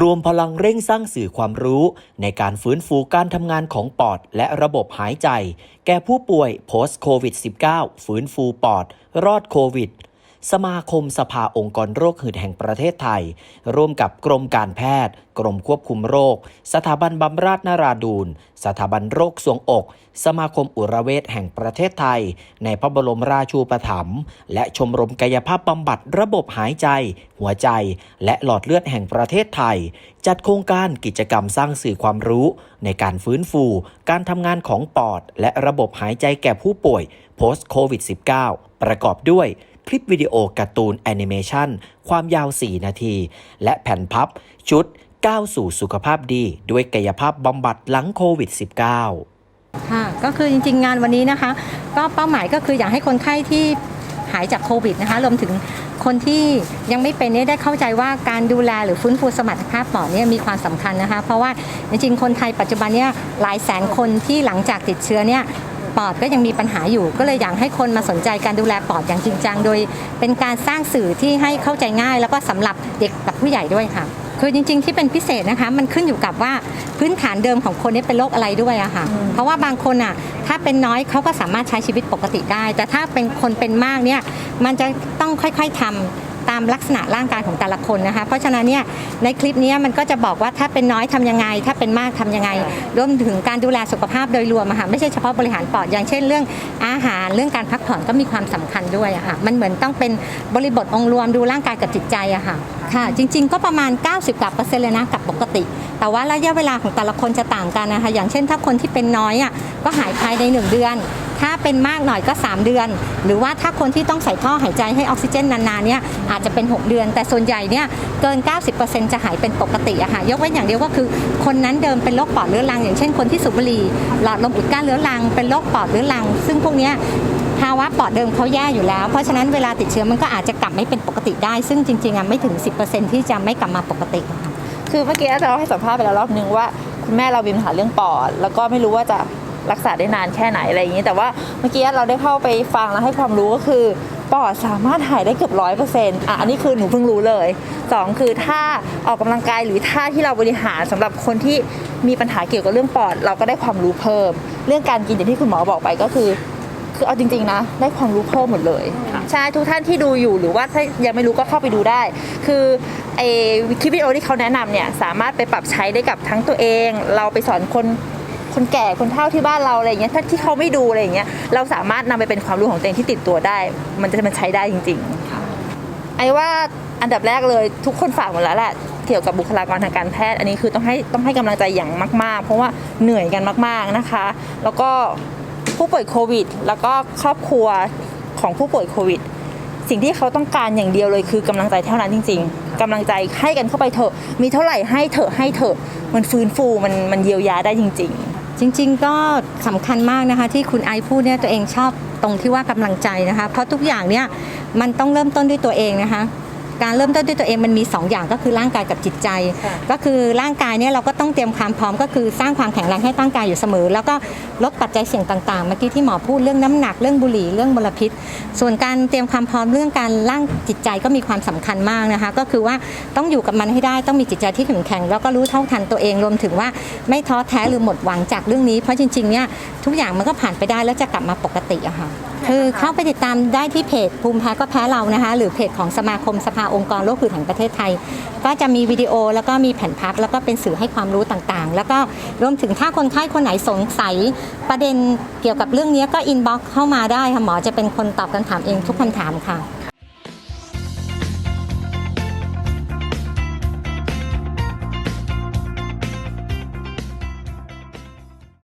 รวมพลังเร่งสร้างสื่อความรู้ ในการฟื้นฟูการทำงานของปอด และระบบหายใจ แก่ผู้ป่วย post covid 19ฟื้นฟูปอด รอดโควิด สมาคมสภาองค์กรโรคหืดแห่งประเทศไทย ร่วมกับกรมการแพทย์ กรมควบคุมโรค สถาบันบำราศนาราดูนสถาบันโรคทรวงอก สมาคมอุระเวชแห่งประเทศไทย ในพระบรมราชูปถัมภ์และชมรมกายภาพบำบัดระบบหายใจ หัวใจ และหลอดเลือดแห่งประเทศไทย จัดโครงการกิจกรรมสร้างสื่อความรู้ ในการฟื้นฟู การทำงานของปอด และระบบหายใจแก่ผู้ป่วย post covid 19ประกอบด้วย คลิปวิดีโอการ์ตูนแอนิเมชันความยาว 4 นาที และแผ่นพับ ชุดก้าวสู่สุขภาพดีด้วยกายภาพบำบัดหลังโควิด -19 ค่ะก็คือจริง ๆ งานวันนี้นะคะ ก็เป้าหมายก็คืออยากให้คนไข้ที่หายจากโควิดนะคะรวมถึงคนที่ยังไม่เป็นเนี่ยได้เข้าใจว่าการดูแลหรือฟื้นฟูสมรรถภาพปอดเนี่ยมีความสำคัญนะคะ เพราะว่าจริงๆ คนไทยปัจจุบันเนี่ยหลายแสนคนที่หลังจากติดเชื้อเนี่ย ปอดก็ยังมีปัญหาอยู่ ก็เลยอยากให้คนมาสนใจการดูแลปอดอย่างจริงจังโดย เป็นการสร้างสื่อที่ให้เข้าใจง่าย แล้วก็สำหรับเด็กกับผู้ใหญ่ด้วยค่ะคือจริง ๆ ที่เป็นพิเศษนะคะ มันขึ้นอยู่กับว่าพื้นฐานเดิมของคนนี้เป็นโรคอะไรด้วยอะค่ะ เพราะว่าบางคนอะถ้าเป็นน้อยเขาก็สามารถใช้ชีวิตปกติได้ แต่ถ้าเป็นคนเป็นมากเนี่ยมันจะต้องค่อยๆทำ ตามลักษณะร่างกายของแต่ละคนนะคะ เพราะฉะนั้นเนี่ยในคลิปเนี้ยมันก็จะบอกว่าถ้าเป็นน้อยทำยังไง ถ้าเป็นมากทำยังไง รวมถึงการดูแลสุขภาพโดยรวมอะค่ะไม่ใช่เฉพาะบริหารปอดอย่างเช่นเรื่องอาหารเรื่องการพักผ่อนก็มีความสำคัญด้วยอะค่ะมันเหมือนต้องเป็นบริบทองค์รวมดูร่างกายกับจิตใจอะค่ะค่ะ จริง ๆ ก็ประมาณ 90กว่าเปอร์เซ็นต์เลยนะกับปกติ แต่ว่าระยะเวลาของแต่ละคนจะต่างกันนะคะอย่างเช่นถ้าคนที่เป็นน้อยอะก็หายภายใน 1 เดือน ถ้าเป็นมากหน่อยก็ 3 เดือน หรือว่าถ้าคนที่ต้องใส่ท่อหายใจให้ออกซิเจนนานๆเนี่ยอาจจะเป็น 6 เดือน แต่ส่วนใหญ่เนี่ยเกิน 90%จะหายเป็นปกติอะค่ะยกเว้นอย่างเดียวก็คือ คนนั้นเดิมเป็นโรคปอดเรื้อรัง อย่างเช่นคนที่สูบบุหรี่หลอดลมอุดกั้นเรื้อรังเป็นโรคปอดเรื้อรัง ซึ่งพวกเนี้ยภาวะปอดเดิมเขาแย่อยู่แล้ว เพราะฉะนั้นเวลาติดเชื้อมันก็อาจจะกลับไม่เป็นปกติได้ ซึ่งจริงๆอะไม่ถึง 10%ที่จะไม่กลับมาปกติค่ะคือเมื่อกี้อาจารย์เราให้สัมภาษณ์ไปแล้วรอบนึงว่า คุณแม่เรามีปัญหาเรื่องปอด แล้วก็ไม่รู้ว่าจะ รักษาได้นานแค่ไหนอะไรอย่างนี้ แต่ว่าเมื่อกี้เราได้เข้าไปฟังแล้วให้ความรู้ก็คือปอดสามารถหายได้เกือบร้อยเปอร์เซ็นต์อะอันนี้คือหนูเพิ่งรู้เลยสองคือถ้าออกกำลังกายหรือท่าที่เราบริหารสำหรับคนที่มีปัญหาเกี่ยวกับเรื่องปอด เราก็ได้ความรู้เพิ่ม เรื่องการกินอย่างที่คุณหมอบอกไปก็คือ คือเอาจริงๆนะ ได้ความรู้เพิ่มหมดเลยใช่ทุกท่านที่ดูอยู่หรือว่าถ้ายังไม่รู้ก็เข้าไปดูได้ คือไอคลิปวิดีโอที่เขาแนะนำเนี่ยสามารถไปปรับใช้ได้กับทั้งตัวเอง เราไปสอนคน คนแก่คนเฒ่าที่บ้านเราอะไรอย่างเงี้ยถ้าที่เขาไม่ดูอะไรอย่างเงี้ยเราสามารถนำไปเป็นความรู้ของตัวเองที่ติดตัวได้ มันจะมันใช้ได้จริงๆไอ้ว่าอันดับแรกเลยทุกคนฝากหมดแล้วแหละเกี่ยวกับบุคลากรทางการแพทย์ อันนี้คือต้องให้ต้องให้กำลังใจอย่างมาก ๆ เพราะว่าเหนื่อยกันมากๆนะคะ แล้วก็ผู้ป่วยโควิด แล้วก็ครอบครัวของผู้ป่วยโควิด สิ่งที่เขาต้องการอย่างเดียวเลยคือกำลังใจเท่านั้นจริง ๆกำลังใจให้กันเข้าไปเถอะ มีเท่าไหร่ให้เถอะให้เถอะมันฟื้นฟูมันมันเยียวยาได้จริง ๆ จริงๆก็สำคัญมากนะคะที่คุณไอพูดเนี่ยตัวเองชอบตรงที่ว่ากำลังใจนะคะ เพราะทุกอย่างเนี่ยมันต้องเริ่มต้นด้วยตัวเองนะคะ การเริ่มต้นด้วยตัวเองมันมี 2 อย่างก็คือร่างกายกับจิตใจค่ะก็คือร่างกายเนี่ยเราก็ต้องเตรียมความพร้อมก็คือสร้างความแข็งแรงให้ร่างกายอยู่เสมอ แล้วก็ลดปัจจัยเสี่ยงต่างๆ เมื่อกี้ที่หมอพูดเรื่องน้ำหนักเรื่องบุหรี่เรื่องมลพิษ ส่วนการเตรียมความพร้อมเรื่องการร่างจิตใจก็มีความสำคัญมากนะคะ ก็คือว่าต้องอยู่กับมันให้ได้ต้องมีจิตใจที่เข้มแข็ง แล้วก็รู้เท่าทันตัวเองรวมถึงว่าไม่ท้อแท้หรือหมดหวังจากเรื่องนี้เพราะจริงๆเนี่ยทุกอย่างมันก็ผ่านไปได้แล้วจะกลับมาปกติอะค่ะ คือเข้าไปติดตามได้ที่เพจภูมิแพ้ก็แพ้เรานะคะ หรือเพจของสมาคมสภาองค์กรโรคหืดแห่งประเทศไทย ก็จะมีวิดีโอแล้วก็มีแผ่นพับ แล้วก็เป็นสื่อให้ความรู้ต่างๆ แล้วก็รวมถึงถ้าคนไข้คนไหนสงสัย ประเด็นเกี่ยวกับเรื่องนี้ก็อินบ็อกเข้ามาได้ค่ะหมอจะเป็นคนตอบคำถามเองทุกคำถามค่ะ